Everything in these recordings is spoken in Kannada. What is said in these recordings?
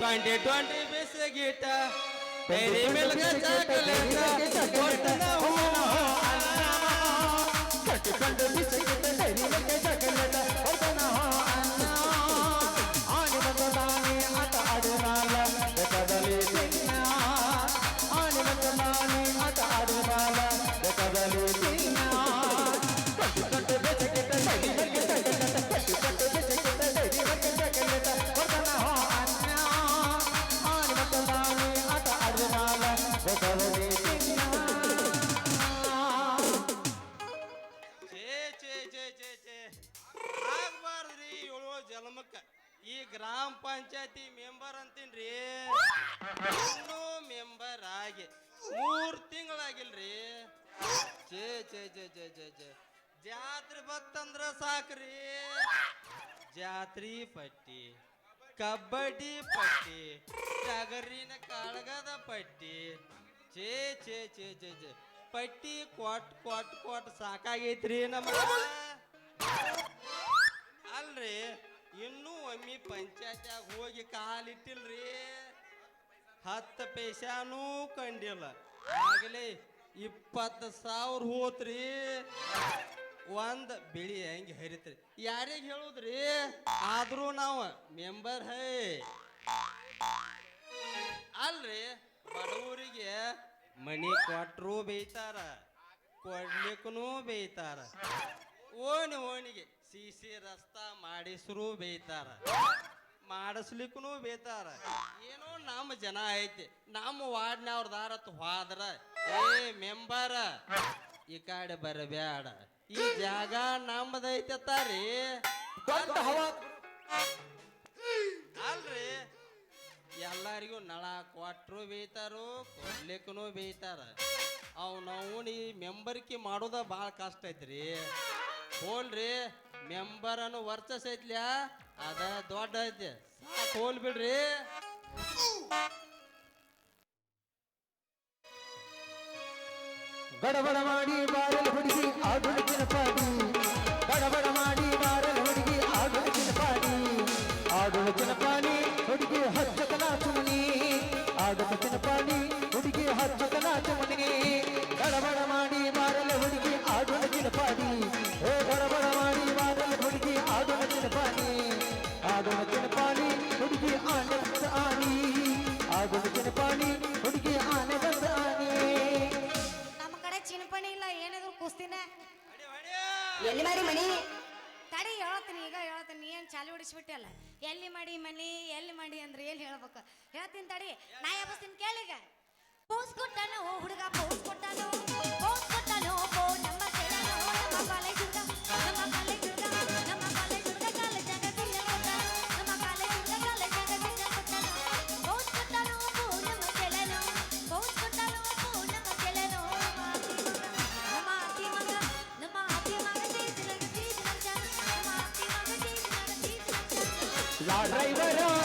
Twenty twenty biscuit dairy milk chocolate ಕೊಡ್ತಾನ ಹೂ ಕಟ್ಟಿಕೊಂಡು ಬಿಸಿಗಿಟ್ಟ ಡೈರಿ ಮಿಲ್ಕ್ ಚಾಕೊಲೇಟ್ ಕೊಡ್ತಾನ ಪಂಚಾಯತಿ ಮೆಂಬರ್ ಅಂತೀನ್ರಿ. ಇನ್ನೂ ಮೆಂಬರ್ ಆಗಿ ಮೂರ್ ತಿಂಗಳಾಗಿಲ್ರಿ. ಛೇ ಛೇ ಛೇ ಛೇ ಛೇ ಜೇ ಜಾತ್ರೆ ಬತ್ತಂದ್ರ ಸಾಕ್ರಿ. ಜಾತ್ರಿ ಪಟ್ಟಿ ಕಬಡ್ಡಿ ಪಟ್ಟಿ ಟಗರಿನ ಕಾಳಗದ ಪಟ್ಟಿ. ಛೇ ಛೇ ಛೇ ಛೇ ಚೇ ಪಟ್ಟಿ ಕೊಟ್ ಕೊಟ್ ಕೊಟ್ ಸಾಕಾಗೈತ್ರಿ ನಮ್ಮ ಅಲ್ರಿ. ಇನ್ನೂ ಒಮ್ಮೆ ಪಂಚಾಯತ್ಯಾಗ ಹೋಗಿ ಕಾಲಿಟ್ಟಿಲ್ರಿ. ಹತ್ತು ಪೈಸಾನೂ ಕಂಡಿಲ್ಲ. ಆಗಲೇ ಇಪ್ಪತ್ತು ಸಾವಿರ ಹೋತ್ರಿ. ಒಂದು ಬಿಳಿ ಹೆಂಗೆ ಹರಿತ್ರಿ. ಯಾರಿಗೆ ಹೇಳುದ್ರಿ? ಆದರೂ ನಾವು ಮೆಂಬರ್ ಹೈ. ಅಲ್ರಿ, ಬಡವರಿಗೆ ಮನಿ ಕೊಟ್ರು ಬೇಯ್ತಾರ ಕೊಡ್ಲಿಕ್ಕೂ ಬೇಯ್ತಾರ. ಓಣಿ ಓಣಿಗೆ ಸಿ ಸಿ ರಸ್ತಾ ಮಾಡಿಸ್ರು ಬೇಯ್ತಾರ. ಮಾಡಿಸ್ಲಿಕ್ಕೂ ಬೇಯ್ತಾರ. ಏನೋ ನಮ್ಮ ಜನ ಐತಿ. ನಮ್ಮ ವಾರ್ಡ್ನವ್ರದಾರತ್ ಹೋದ್ರ ಏ ಮೆಂಬರ ಈ ಕಡೆ ಬರಬೇಡ ಈ ಜಾಗ ನಮ್ಮದೈತೆ ತಾರಿ. ಅಲ್ರಿ? ಎಲ್ಲರಿಗೂ ನಳ ಕೊಟ್ರು ಬೇಯ್ತಾರು ಕೊಡ್ಲಿಕ್ಕೂ ಬೇಯ್ತಾರ. ಅವ್ನವ್ನು ಈ ಮೆಂಬರ್ಕಿ ಮಾಡೋದ ಭಾಳ ಕಷ್ಟ ಐತ್ರಿ. ಹೋಲ್ರಿ ಮೆಂಬರ್ ಅನ್ನೋ ವರ್ಚಸ್ ಅದ ದೊಡ್ಡ ಐತಿ. ಹೋಲ್ ಬಿಡ್ರಿ. ಗಡಬಡ ಮಾಡಿ ಬಾರಲ್ ಹುಡುಗಿ ಆಡುತ್ತಿನ ಪಾಡಿ. ಗಡಬಡ ಮಾಡಿ ಮನಿ ತಡಿ ಹೇಳ್ತೀನಿ ಈಗ ಹೇಳ್ತೀನಿ ಏನ್ ಚಾಲು ಹೊಡಿಸ್ಬಿಟ್ಟಲ್ಲ. ಎಲ್ಲಿ ಮಾಡಿ ಮನಿ ಎಲ್ಲಿ ಮಾಡಿ ಅಂದ್ರೆ ಎಲ್ಲಿ ಹೇಳ್ಬೇಕು? ಹೇಳ್ತೀನಿ ತಡಿ, ನಾ ಯಾವಸ್ತೀನಿ ಕೇಳಿಗ ಪೋಸ್ ಕೊಟ್ಟಾನು ಹುಡುಗ, ಪೋಸ್ ಕೊಟ್ಟಾನು ಪೋಸ್ ಕೊಟ್ಟಾನು ನಂಬರ್ ಕೇಳಾನು ಕಾಲೇಜ್ Arriba.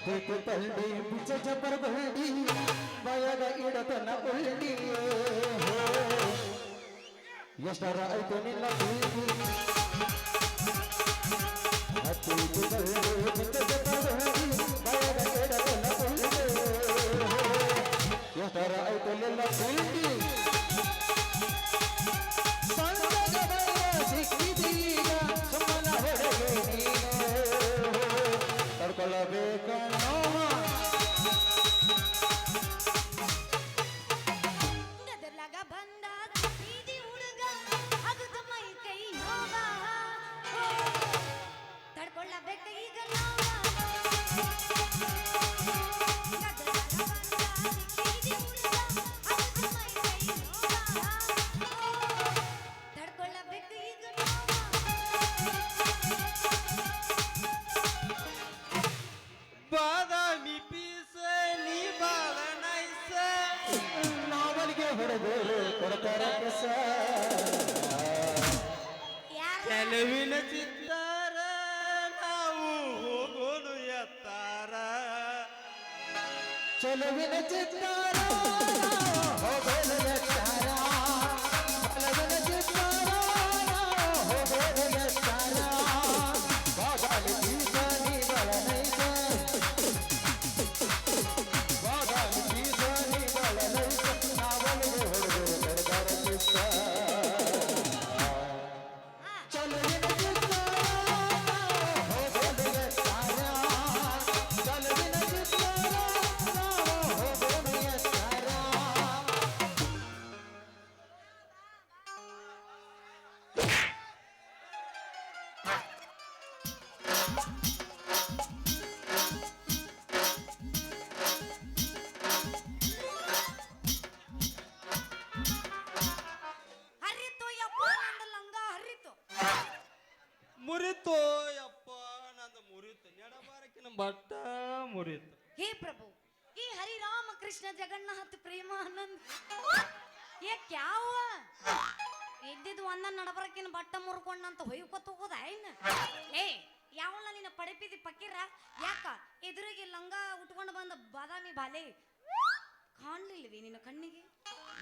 ಕಥೆಗೆ ತಳ್ಳಿ ಬಿಜ ಜಬರ್ಬಳ್ಳಿ ಬಯದ ಇಡತನ ಉಳ್ಳಿ ಎಷ್ಟರ ಐತೆ ನಿನ್ನ ಪ್ರೀತಿ? ಹತ್ತಿಗೆ ತಳ್ಳಿ ಬಿಜ ಜಬರ್ಬಳ್ಳಿ ಬಯದ ಇಡತನ ಉಳ್ಳಿ ಎಷ್ಟರ ಐತೆ ನಿನ್ನ ಪ್ರೀತಿ? ಸಿಕ್ಕಿದೀಗ ಸುಮ್ಮನ ಹೊರಗೆ ನೀನು ತಡ್ಕೊಳ್ಳಬೇಕು চলবে না চেতা ಹೇ ಪ್ರಭು ಈ ಹರಿರಾಮ ಕೃಷ್ಣ ಜಗನ್ನಾಥ ಪ್ರೇಮಾನಂದ. ಏ ಕ್ಯಾವ ಇದ್ದಿದ್ದು ಒಂದ ನಡಬರಕಿನ ಬಟ್ಟ ಮುರ್ಕೊಂಡಂತ ಹೊಯ್ಕೊತ ಹೋಗೋದ ಏನ್? ಏ ಯಾವಳ ನಿನ್ನ ಪಡೆಪಿದಿ ಪಕ್ಕಿರ ಯಾಕ? ಎದುರಿಗೆ ಲಂಗ ಉಟ್ಕೊಂಡು ಬಂದ ಬಾದಾಮಿ ಬಾಲೆ? ಕಾಣ್ಲಿಲ್ವಿ ನಿನ್ನ ಕಣ್ಣಿಗೆ?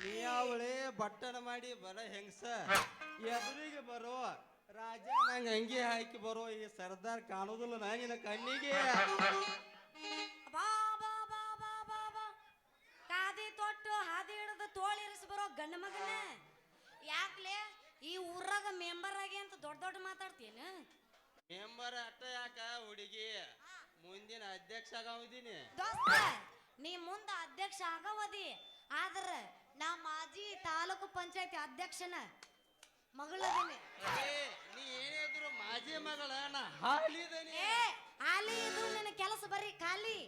ನೀ ಅವಳೆ ಬಟ್ಟಣ ಮಾಡಿ ಬರ ಹೆಂಗಸ? ಎದುರಿಗೆ ಬರೋ ರಾಜ ನಂಗೆ ಅಂಗಿ ಹಾಕಿ ಬರೋ ಈ ಸರ್ದಾರ್ ಕಾಣುದಿಲ್ಲ ನಾ ನಿನ್ನ ಕಣ್ಣಿಗೆ. ಗಂಡ ಮಗನ? ಯಾಕ್ಲೆ? ಈ ಊರಾಗ ಮೆಂಬರ್ ಆಗಿ ಅಂತ ದೊಡ್ಡ ದೊಡ್ಡ ಮಾತಾಡ್ತೀನಿ ಮೆಂಬರ್ ಅಟ್ಟ ಯಾಕ ಹುಡುಗಿ? ಮುಂದಿನ ಅಧ್ಯಕ್ಷ ಆಗಿದ್ದೀನಿ ದೋಸ್ತ ನೀ ಮುಂದ ಅಧ್ಯಕ್ಷ ಆಗವದಿ ಆದ್ರ ನಾ ಮಾಜಿ ತಾಲೂಕು ಪಂಚಾಯತಿ ಅಧ್ಯಕ್ಷನ ಮಗಳದೀನಿ. ಏ, ನೀ ಏನಿದ್ರು ಮಾಜಿ ಮಗಳ ನಾ ಹಾಲಿದನಿ. ಏ ಆಲಿ ಇದು ನನ್ನ ಕೆಲಸ ಬರೀ ಖಾಲಿ.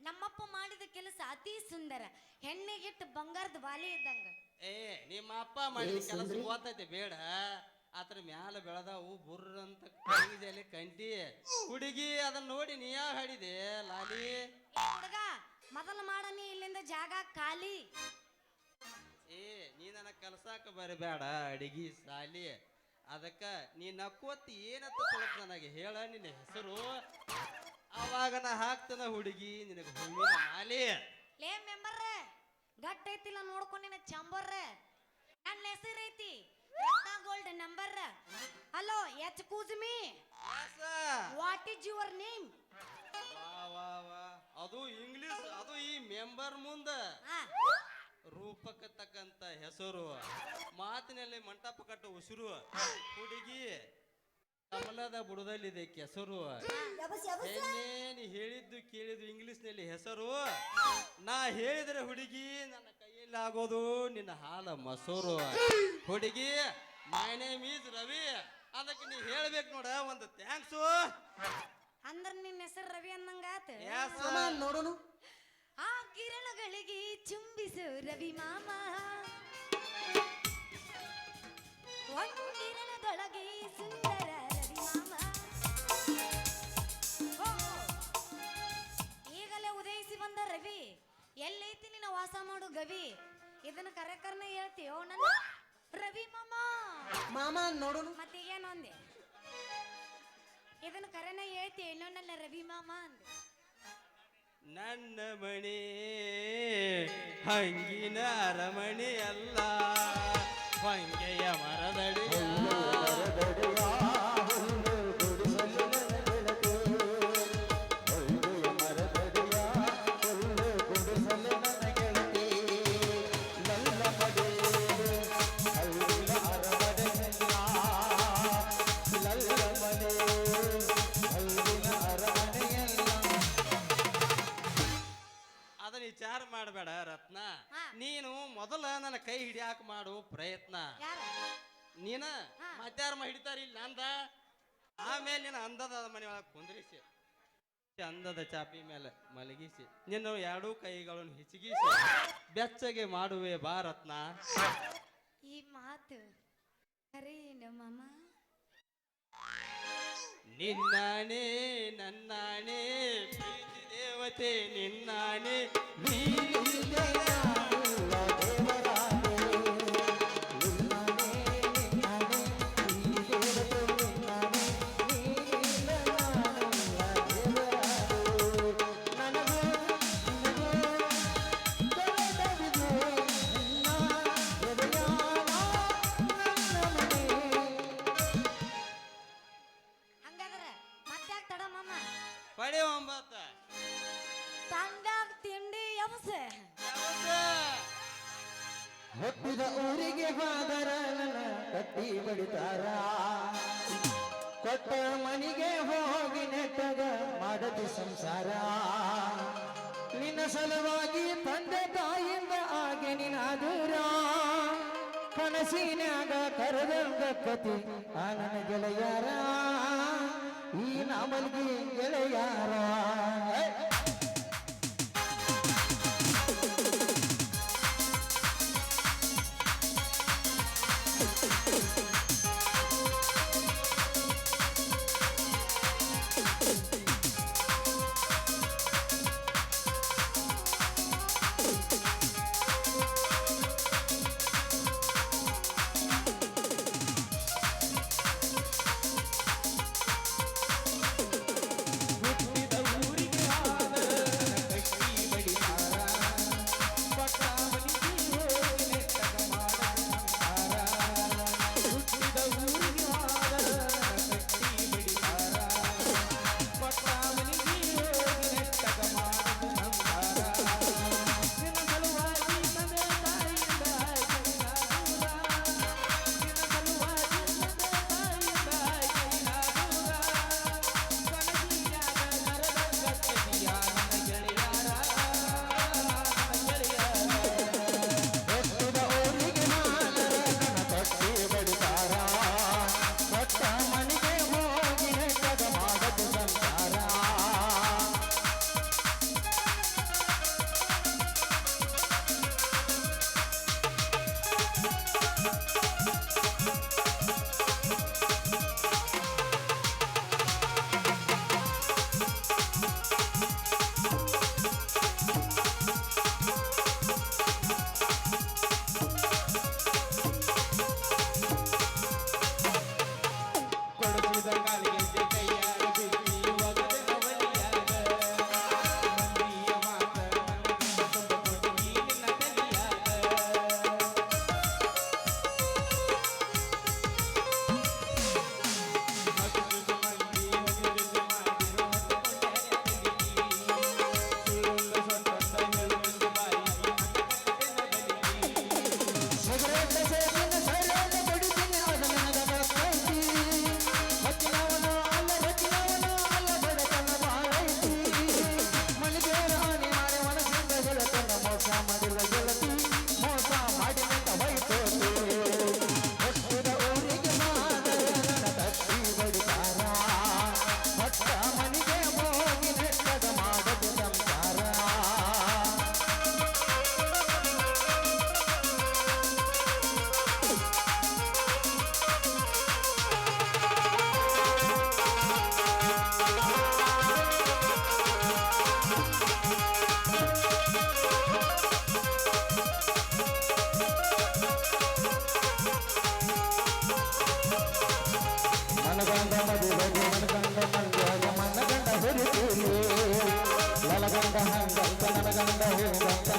ನಮ್ಮಪ್ಪ ಮಾಡಿದ ಕೆಲಸ ಅತಿ ಸುಂದರ. ಹೆಣ್ಣಿಗಿಟ್ಟು ಬಂಗಾರದ ಬಾಲಿ ಇದ್ದಂಗ. ಏ ನಿಮ್ಮ ಅಪ್ಪ ಮಾಡಿದ ಕೆಲಸ ಓದ್ತೈತೆ ಬೇಡ. ಅದ್ರ ಮ್ಯಾಲ ಬೆಳೆದವು ಬುರ್ರ ಅಂತ ಕಂಗಿದಲ್ಲಿ ಕಂಟಿ ಹುಡುಗಿ ಅದನ್ನ ನೋಡಿ ನೀ ಯಾವ ಹಾಡಿದೆ ಲಾಲಿ? ಹುಡುಗ ಮೊದಲು ಮಾಡನಿ ಇಲ್ಲಿಂದ ಜಾಗ ಖಾಲಿ. ಏ ನೀ ನನಗೆ ಕಲ್ಸಾಕ ಬರಬೇಡ ಅಡಿಗೆ ಸಾಲಿ. ಅದಕ್ಕ ನೀ ನಕ್ಕೊತ್ತಿ ಏನತ್ತ ಸ್ವಲ್ಪ ನನಗೆ ಹೇಳ ನಿನ್ನ ಹೆಸರು. ಅವಾಗ ನಾ ಹಾಕ್ತನ ಹುಡುಗಿ ನಿನಗೆ ಹೂವಿನ ಮಾಲೆ ಲೇ ಮೆಂಬರ್ ಗಟ್ಟ ಐತಿಲ್ಲ ನೋಡ್ಕೊ ನಿನ್ನ ಚಂಬರ್ ನನ್ನ ಹೆಸರು ಐತಿ? Ratna gold number hello excuse. Yes? What is your name ವಾ ವಾ ವಾ. ಅದು ಇಂಗ್ಲಿಷ್ ಅದು ಈ ಮೆಂಬರ್ ಮುಂದ. ರೂಪಕ್ಕೆ ತಕ್ಕಂತ ಹೆಸರು. ಮಾತಿನಲ್ಲಿ ಮಂಟಪ ಕಟ್ಟ ಉಸಿರು. ಹುಡುಗಿ ಕಮಲದ ಬುಡದಲ್ಲಿದೆ ಕೆಸರು. ಹೇಳಿದ್ದು ಕೇಳಿದ್ದು ಇಂಗ್ಲಿಷ್ನಲ್ಲಿ ಹೆಸರು ನಾ ಹೇಳಿದ್ರೆ ಹುಡುಗಿ ನನ್ನ ಕೈಯಲ್ಲಿ ಆಗೋದು ನಿನ್ನ ಹಾಲ ಮಸೂರು. ಹುಡುಗಿ ಮೈ ನೇಮ್ ಈಸ್ ರವಿ. ಅದಕ್ಕೆ ನೀ ಹೇಳ್ಬೇಕು ನೋಡ ಒಂದು ಥ್ಯಾಂಕ್ಸು ಅಂದ್ರ ನಿನ್ನ ಹೆಸರು ರವಿ ಅನ್ನಂಗಾತ? ಎಸ್ ನೋಡೋನು? ಆ ಕಿರಣಗಳಿಗೆ ಚುಂಬಿಸು ರವಿ ಮಾಮ. ಒಂದು ಕಿರಣದೊಳಗೆ ಸುಂದರ ಬಂದ ರವಿ ಎಲ್ಲೈತಿ ನಿನ್ನ ವಾಸ ಮಾಡು ಗವಿ. ಇದನ್ನ ಕರೆಕರ್ನ ಹೇಳ್ತೀಯೋ ನನ್ನ ರವಿ ಮಾಮ. ಮಾಮ ಮತ್ತೆ ಏನು ಅಂದೆ? ಇದನ್ನ ಕರೆನ ಹೇಳ್ತಿ ಏನೋ ನನ್ನ ರವಿ ಮಾಮ ಅಂದೆ. ನನ್ನ ಮಣಿ ಹಂಗಿನ ಅರಮಣಿ ಅಲ್ಲ. ಹೊಂಗೆಯ ಮರದಡಿ. ಕೈ ಹಿಡಿಯಾಕ ಮಾಡು ಪ್ರಯತ್ನ. ಯಾರ? ನೀನ? ಹಾ. ಮತ್ತಾರ ಹಿಡಿತಾರ ಇಲ್ಲ ನಂದ ಆಮೇಲೆ ನಿನ್ನ ಅಂದದ ಮನೆ ಒಳಗೆ ಕುಂದ್ರಿಸಿ. ಚಂದದ ಚಾಪಿ ಮೇಲೆ ಮಲಗಿಸಿ. ನಿನ್ನ ಎರಡೂ ಕೈಗಳನ್ನು ಹಿಚಗಿಸಿ. ಬೆಚ್ಚಗೆ ಮಾಡುವೆ ಬಾ ರತ್ನ. ಈ ಮಾತು ಕರೇನು ಮಾಮ. ನಿನ್ನಾಣೆ ನನ್ನಾಣೆ ಪ್ರೀತಿ ದೇವತೆ ನಿನ್ನಾಣೆ ನೀ ಹೊಳೆ ಒಂಬತ್ತ. ತಂಡಾಗ ತಿಂಡಿ ಯಮಸೆ ಹುಟ್ಟಿದ ಊರಿಗೆ ಹೋದರ ಕಟ್ಟಿ ಬಡಿತಾರ. ಕೊಟ್ಟ ಮನೆಗೆ ಹೋಗಿ ನೆಟ್ಟಗ ಮಾಡದಿ ಸಂಸಾರ. ನಿನ್ನ ಸಲುವಾಗಿ ತಂದೆ ತಾಯಿಂದ ಆಗೆ ನಿನ್ನ ದೂರ. ಕನಸಿನಾಗ ಕರೆದಂದ ಕತಿ ಆ ನನ್ನ ಗೆಳೆಯರ. நீ நமக்கு இளையாரா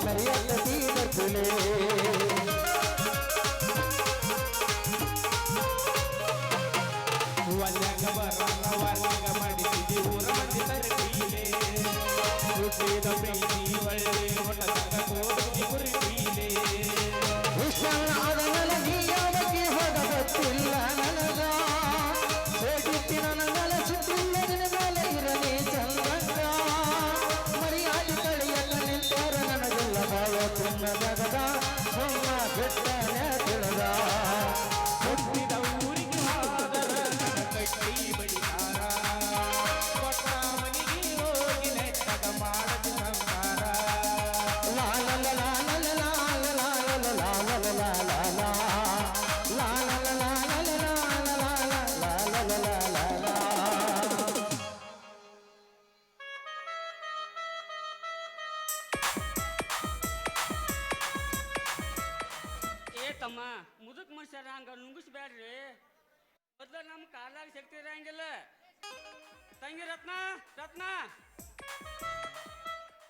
மறியல்ல தீபத்திலே ಮನುಷ್ಯರ ಹಂಗ ನುಂಗಿಸ್ಬೇಡ್ರಿ ಮೊದ್ಲು ನಮ್ಮ ಕಾಲಾಗ ಶಕ್ತಿ ಇರಂಗಿಲ್ಲ. ತಂಗಿ ರತ್ನ ರತ್ನ.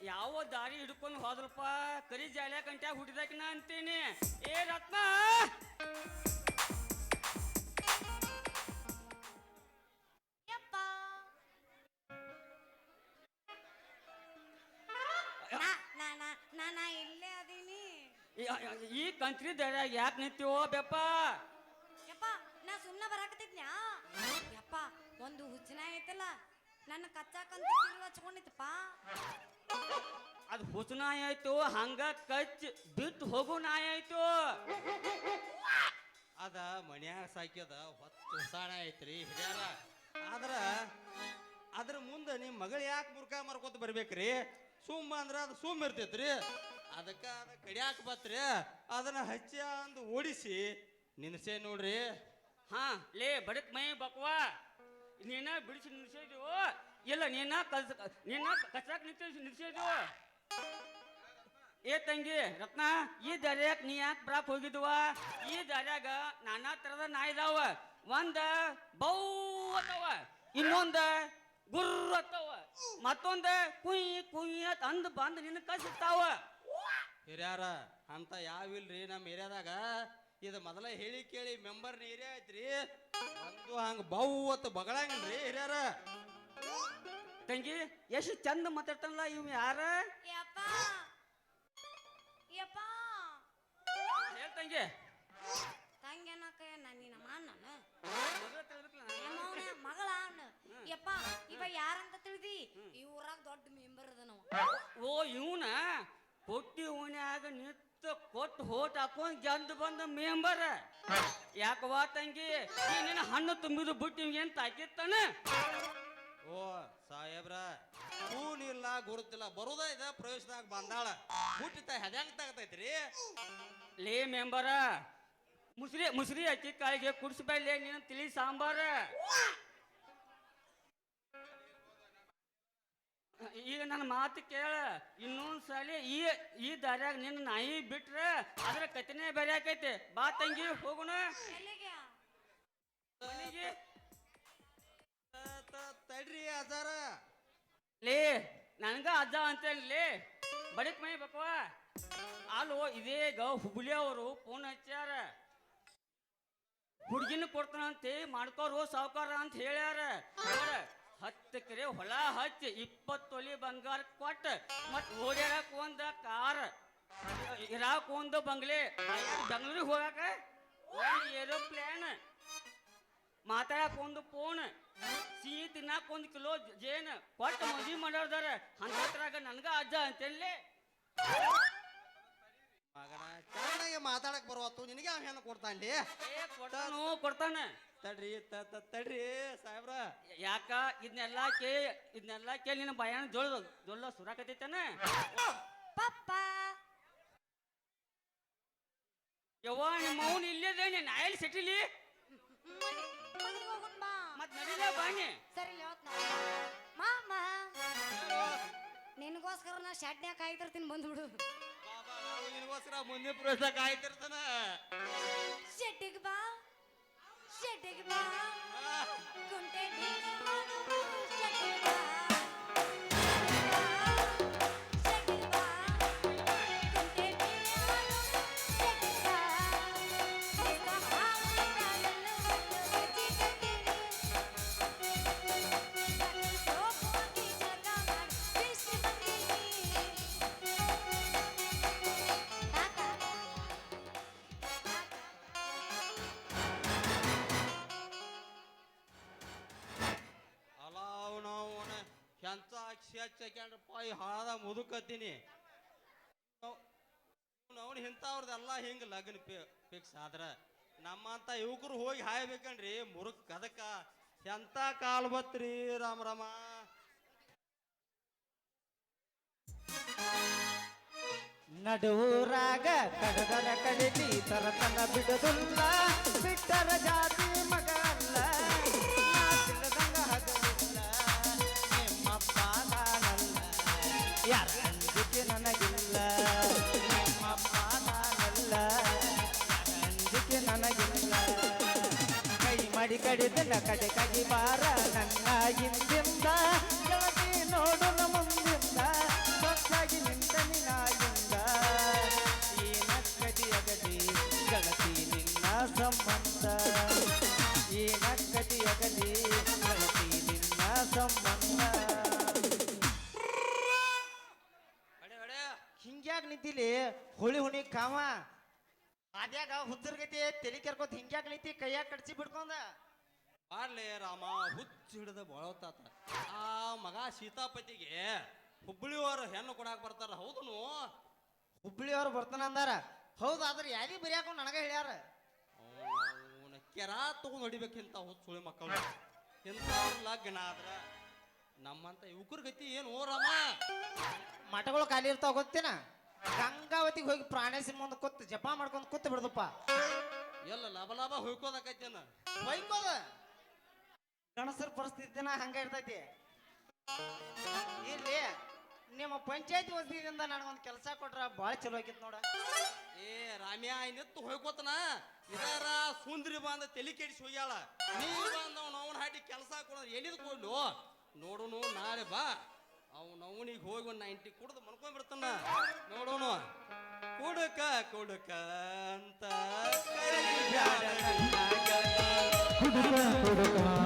ಯಾವ ದಾರಿ ಹಿಡ್ಕೊಂಡು ಹೋದ್ರಪ್ಪ? ಕರಿ ಜಾಲ್ಯಾಕಂಟ್ಯಾಗ ಹುಟ್ಟಿದಾಕಿನ ಅಂತೀನಿ. ಏ ರತ್ನ! ಈ- ಕಂತ್ರಿ ಯಾಕೆ ನಿಂತೀವೋ ಬೆಪ್ಪ ಯಪ್ಪ ನಾ ಸುಮ್ಮನೆ ಬರಾಕತ್ತಿದ್ನ್ಯಾ? ಯಪ್ಪ ಒಂದು ಹುಚ್ಚನ ಐತಲ್ಲ ನನ್ನ ಕಚ್ಚಾಕಂತ ತಿರುಗಿ ಹಚ್ಕೊಂಡಿತ್ತಪ್ಪ. ಅದು ಹುಚ್ಚ ನಾಯಿ ಆಯ್ತು ಹಂಗ ಕಚ್ ಬಿಟ್ಟು ಹೋಗು ನಾಯಿ ಆಯ್ತು. ಅದ ಮನ್ಯಾಗ ಸಾಕ್ಯದ ಹೊತ್ತು ಸಾಣ ಐತ್ರಿ ಹಿರಿಯರ. ಆದ್ರ ಅದ್ರ ಮುಂದೆ ನಿಮ್ಮ ಮಗಳು ಯಾಕೆ ಮುರ್ಕ ಮಾರ್ಕೋತ ಬರ್ಬೇಕ್ರಿ? ಸುಮ್ಮ ಅಂದ್ರ ಅದು ಸುಮ್ಮ ಇರ್ತೈತ್ರಿ. ಅದಕ್ಕ ಅದ ಕಡಿಯಾಕ ಬತ್ರಿ, ಅದನ್ನ ಹಚ್ಚಿ ಅಂದು ಓಡಿಸಿ ನಿನ್ಸೆ ನೋಡ್ರಿ. ಹಾ, ಲೇ, ಬಡಕ್ ಮೈ ಬಕ್ವಾ. ನೀನ ಬಿಡಿಸಿ ನಿಲ್ಸೇದು ಇಲ್ಲ, ನೀನ ಕಲ್ಸ, ನೀನ ಕಚ್ಚಾಕ್ ನಿಂತ ನಿಲ್ಸೇದು ಏ ತಂಗಿ, ರತ್ನ, ಈ ದಾರ್ಯಾಗ ನೀ ಯಾಕೆ ಬರಾಕ್ ಹೋಗಿದ್ವ ಈ ದಾರ್ಯಾಗ ನಾನಾ ತರದ ನಾಯಿ ಇದಾವ. ಒಂದ ಬೌ ಅತ್ತವ ಇನ್ನೊಂದ ಗುರ್ರ ಅತ್ತವ ಮತ್ತೊಂದ ಕುಯ್ ಕುಯ್ ಅಂತ ಅಂದ್ ಬಂದ್ ನಿನ್ನ ಕಸಿರ್ತಾವ ಹಿರಿಯಾರ ಅಂತ ಯಾವಿಲ್ರಿ ನಮ್ಮ ಏರಿಯಾದಾಗ ಇದು ಮೊದಲ ಹೇಳಿ ಕೇಳಿ ಮೆಂಬರ್ನ ಏರಿಯಾ ಐತ್ರಿ. ಒಂದು ಹಂಗ ಬೌ ಬಗಳಂಗ್ರಿ ಬಗಳಂಗಿಲ್ರಿ ಹಿರಿಯಾರ. ತಂಗಿ ಎಷ್ಟು ಚಂದ ಮಾತಾಡ್ತಾನಲ್ಲ ಇವ್ ಯಾರ? ಯಪ್ಪ. ಯಪ್ಪ. ಹೇಳ್ ತಂಗಿ. ತಂಗೇನಕ್ಕ ನಾನು ನಿನ್ನ ಮಾನ ಮಗಳ. ಯಪ್ಪ ಇವ ಯಾರಂತ ತಿಳಿದಿ? ಈ ಊರಾಗ ದೊಡ್ಡ ಮೆಂಬರ್ ಅದ ನಾವು. ಓ ಇವನ? ಕೊಟ್ಟಿ ಓಣ್ಯಾಗ ನಿತ್ತ ಕೊಟ್ಟು ಹೋಟ್ ಹಾಕೊಂಡ್ ಜಂದ್ ಬಂದ ಮೆಂಬರ್. ಯಾಕವಾ ತಂಗಿ? ಈ ನಿನ್ನ ಹಣ್ಣು ತುಂಬಿದ್ರು ಬುಟ್ಟಿ ಏನ್ ತಾಕಿತ್ತಾನ? ಓ ಸಾಹೇಬ್ರ ಕೂಲಿಲ್ಲ ಇಲ್ಲ ಗುರುತಿಲ್ಲ ಬರುದ ಇದ ಪ್ರವೇಶದಾಗ ಬಂದಾಳ. ತ ಹೆದಂಗ್ ತಗತೈತ್ರಿ? ಲೇ ಮೆಂಬರ ಮುಸ್ರಿ ಮುಸ್ರಿ ಅಕ್ಕಿ ಕಾಳಿಗೆ ಕುಡಿಸ್ಬೇಲೆ ನೀನು ತಿಳಿ ಸಾಂಬಾರ. ಈಗ ನನ್ನ ಮಾತು ಕೇಳ. ಇನ್ನೊಂದು ಸಲ ಈ ಈ ದಾರ್ಯಾಗ ನಿನ್ನ ನಾಯಿ ಬಿಟ್ರೆ ಅದ್ರ ಕತಿನೇ ಬೇರೆ ಆಕೈತೆ. ಬಾ ತಂಗಿ ಹೋಗೋಣ. ಮನೆಗೆ. ತಡ್ರಿ ಅಜಾರ ಲೇ ನನಗ ಅಜ್ಜ ಅಂತೇಳಿ ಬಡಿಕ್ ಮೈ ಬಕ್ವಾ ಅಲ್ಲೋ ಇದೇಗ ಹುಬ್ಳಿ ಅವರು ಫೋನ್ ಹಚ್ಚಾರ ಹುಡುಗಿನ ಕೊಡ್ತಾನಂತೆ ಮಾಡ್ಕೋರು ಸಾವುಕಾರ ಅಂತ ಹೇಳ್ಯಾರ. ಹತ್ತು ಎಕರೆ ಹೊಲ ಹಚ್ಚಿ ಇಪ್ಪತ್ತು ತೊಲಿ ಬಂಗಾರ ಕೊಟ್ಟ ಮತ್ ಓಡಾಡಕ್ ಒಂದ ಕಾರ್. ಇರಾಕ್ ಒಂದು ಬಂಗ್ಲೆ ಬೆಂಗಳೂರಿಗೆ ಹೋಗಾಕ? ಒಂದು ಏರೋಪ್ಲೇನ್ ಮಾತಾಡಕ್ ಒಂದು ಫೋನ್ ಸಿಹಿ ತಿನ್ನಾಕ ಒಂದು ಕಿಲೋ ಜೇನ್ ಕೊಟ್ಟು ಮದ್ವಿ ಮಾಡೋದಾರ ಹಂಗ ನನ್ಗ ಅಜ್ಜ ಅಂತೇಳಿ ಮಗನ ಚೆನ್ನಾಗಿ ಮಾತಾಡಕ್ ಬರುವತ್ತು ನಿನಗೆ ಹೆಣ್ಣು ಕೊಡ್ತಾನೆ ಕೊಡ್ತಾನು ಕೊಡ್ತಾನ. ತಡ್ರಿ ತ- ತ- ತಡ್ರಿ ಸಾಹೇಬ್ರ. ಯಾಕ? ಇದನ್ನೆಲ್ಲ ಕೇ ಇದನ್ನೆಲ್ಲ ಕೇಳಿ ನಿನ್ನ ಭಯಾನ ಜೋಳ ಜೋಳ ಸುರಾಕತೈತನ ಪಪ್ಪ. ಯವ್ವ ನಿಮ್ಮ ಅವನು ನೀ ನಾ ಎಲ್ಲಿ ಸಿಟ್ಟಿಲಿ? ಮನೆಗೆ ಹೋಗೋಣ ಬಾ. ಮತ್ ನಡಿಲ ಬಾನಿ ಸರಿ ಹೇಳ್ತ ಮಾಮ. ನಿನಗೋಸ್ಕರ ನಾ ಶೆಡ್ನ್ಯಾಗ ಕಾಯ್ತಿರ್ತೀನಿ ಬಂದ್ಬಿಡು ಬಾಬಾ ನಾವು ನಿನಗೋಸ್ಕರ ಮುಂದೆ ಪ್ರವೇಶ ಕಾಯ್ತಿರ್ತಾನ. ಶೆಟ್ಟಿಗೆ ಬಾ. ಶೆಡ್ಡಿಗೆ ಬಾ ಕುಂಟೆ ಹಚ್ಚಾಕ್ಯಾಂಡ್ರಪ್ಪ ಈ ಹಾಳದ ಮುದುಕತ್ತೀನಿ. ಅವನು ಇಂಥವ್ರದೆಲ್ಲ ಹಿಂಗ ಲಗ್ನ ಫಿಕ್ಸ್ ಆದ್ರೆ ನಮ್ಮಂತ ಯುವಕರು ಹೋಗಿ ಹಾಯ್ಬೇಕನ್ರಿ ಮುರುಕ್ ಕದಕ ಎಂತ ಕಾಲ್ ಬತ್ರಿ ರಾಮ ರಾಮ. ನಡುವೂರಾಗ ಕಡದರ ಕಡಿತಿ ತರತನ ಬಿಡದುಲ್ಲ. ಬಿಟ್ಟರ ಜಾತಿ ಮಾಡಿ ಕಡಿದನ ಕಡೆ ಕಗಿ ಬಾರ ನನ್ನ ಹಿಂದಿಂದ. ಕೆಳಗೆ ನೋಡುನ ಮುಂದಿಂದ. ಸೊಕ್ಕಾಗಿ ನಿಂತ ನಿನಾಯಿಂದ ಈ ನಕ್ಕಡಿ ಅಗದಿ ಗೆಳತಿ ನಿನ್ನ ಸಂಬಂಧ. ಈ ನಕ್ಕಡಿ ಅಗದಿ ಗೆಳತಿ ನಿನ್ನ ಸಂಬಂಧ. ಹಿಂಗ್ಯಾಗ ನಿಂತಿಲಿ? ಹುಳಿ ಹುಣಿ ಕಾಮ. ಅದ್ಯಾಗ ಹುಚ್ಚರ್ಗತಿ ತಲೆ ಕೆರ್ಕೋತ ಹಿಂಗ್ಯಾಗ ನಿಂತಿ ಕೈಯಾಗ ಕಡ್ಸಿ ಬಿಡ್ಕೊಂಡ. ಮಾಡ್ಲೆ ರಾಮ ಹುಚ್ಚು ಹಿಡಿದ ಬಳತಾತ ಆ ಮಗ ಸೀತಾಪತಿಗೆ ಹುಬ್ಬಳ್ಳಿಯವರು ಹೆಣ್ಣು ಕೊಡಾಕ್ ಬರ್ತಾರ ಹೌದನು? ಹುಬ್ಳಿ ಅವ್ರು ಬರ್ತಾನ ಅಂದಾರ. ಹೌದು ಆದ್ರೆ ಯಾರಿ ಬರಿಯಾಕ ನನಗ ಹೇಳ್ಯಾರ. ಅವನ ಕೆರಾ ತಗೊಂಡ್ ಹೊಡಿಬೇಕಿಂತ ಹುಚ್ಚ ಸುಳಿ ಮಕ್ಕಳು. ಇಂಥ ಲಗ್ನ ಆದ್ರ ನಮ್ಮಂತ ಯುವಕರ ಗತಿ ಏನು ಓ ರಾಮ? ಮಠಗಳು ಖಾಲಿ ಇರ್ತಾವ ಗೊತ್ತೇನ? ಗಂಗಾವತಿಗೆ ಹೋಗಿ ಪ್ರಾಣಿ ಮುಂದೆ ಕೂತ್ ಜಪ ಮಾಡ್ಕೊಂಡು ಕೂತ್ ಬಿಡ್ದಪ್ಪ. ಎಲ್ಲ ಲಾಭ ಲಾಭ ಹೊಯ್ಕೋದಾಕೈತೇನ? ಬೈಕೋದ ಗಣಸರ ಪರಿಸ್ಥಿತಿನ ಹಂಗ ಇರ್ತೈತಿ. ಇಲ್ಲಿ ನಿಮ್ಮ ಪಂಚಾಯತಿ ವಸತಿಯಿಂದ ನನಗೊಂದು ಕೆಲಸ ಕೊಟ್ರ ಭಾಳ ಚಲೋ ಆಗಿತ್ತು ನೋಡ. ಏ ರಾಮ್ಯ ನಿತ್ತು ಹೋಯ್ಕೋತನ ಇದಾರ ಸುಂದ್ರಿ ಬಂದ ತಲೆ ಕೆಡಿಸಿ ಹೋಗ್ಯಾಳ. ನೀ ಬಂದ ಅವ್ನ ಅವನ ಹಾಡಿ ಕೆಲಸ ಕೊಡೋದು ಎಲ್ಲಿದ್ ಕೊಡ್ಲು? ನೋಡುನು ನಾಳೆ ಬಾ. ಅವನ ಅವನಿಗೆ ಹೋಗಿ ಒಂದು ನೈಂಟಿ ಕುಡ್ದು ಮನ್ಕೊಂಡ್ಬಿಡ್ತಾನ ನೋಡೋನು. ಕುಡಕ ಕುಡಕ ಅಂತ ಕುಡಕ ನನ್ನಾಗ.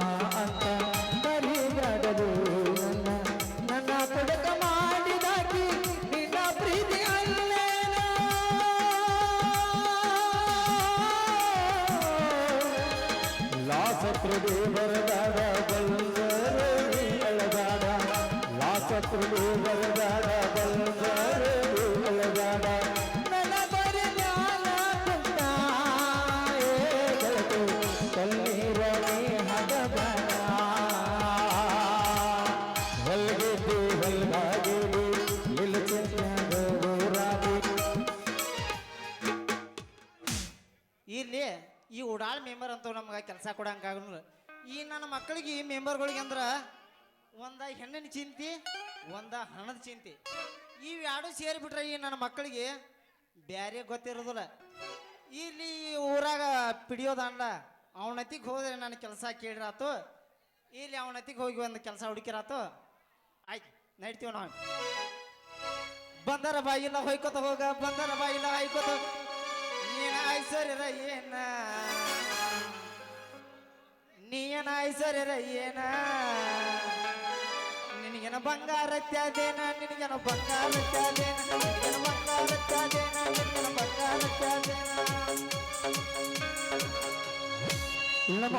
ಮೆಂಬರ್ ಅಂತ ನಮ್ಗೆ ಕೆಲಸ ಕೊಡಂಗಾಗಲ್ಲ ಈ ನನ್ನ ಮಕ್ಕಳಿಗೆ, ಈ ಮೆಂಬರ್ಗಳಿಗೆ ಅಂದ್ರೆ ಒಂದ ಹೆಣ್ಣಿನ ಚಿಂತೆ, ಒಂದ ಹಣದ ಚಿಂತೆ. ಇವು ಎರಡು ಸೇರಿಬಿಟ್ರೆ ಈ ನನ್ನ ಮಕ್ಕಳಿಗೆ ಬೇರೆ ಗೊತ್ತಿರೋದಿಲ್ಲ. ಇಲ್ಲಿ ಊರಾಗ ಪಿಡಿಯೋದಂಡ ಅವನತಿಗೆ ಹೋದ್ರೆ ನನ್ನ ಕೆಲಸ ಕೇಳಿರಾತು. ಇಲ್ಲಿ ಅವನತಿಗೆ ಹೋಗಿ ಒಂದು ಕೆಲಸ ಹುಡುಕಿರಾತು. ಆಯ್ತು, ನಡಿತೀವಿ ನಾವು. ಬಂದರ ಬಾಯಿಲ್ಲ ಹೊಯ್ಕೋತ ಹೋಗ, ಬಂದರ ಬಾಯಿಲ್ಲ ಹೊಯ್ಕೋತ. ನೀನ ಇರ ಏನ? ನೀನ ಐಶ್ವರ್ಯರ ಏನ? ನಿನಗೇನ ಬಂಗಾರ ತ್ಯಾದೇನ ನಿನಗೇನ ಬಂಗಾರ ತ್ಯಾದೇನ ನಿನಗೇನ ಬಂಗಾರ ತ್ಯಾದೇನ ನಿನಗೇನ ಬಂಗಾರ ತ್ಯಾದೇನ ನಮ್ಮ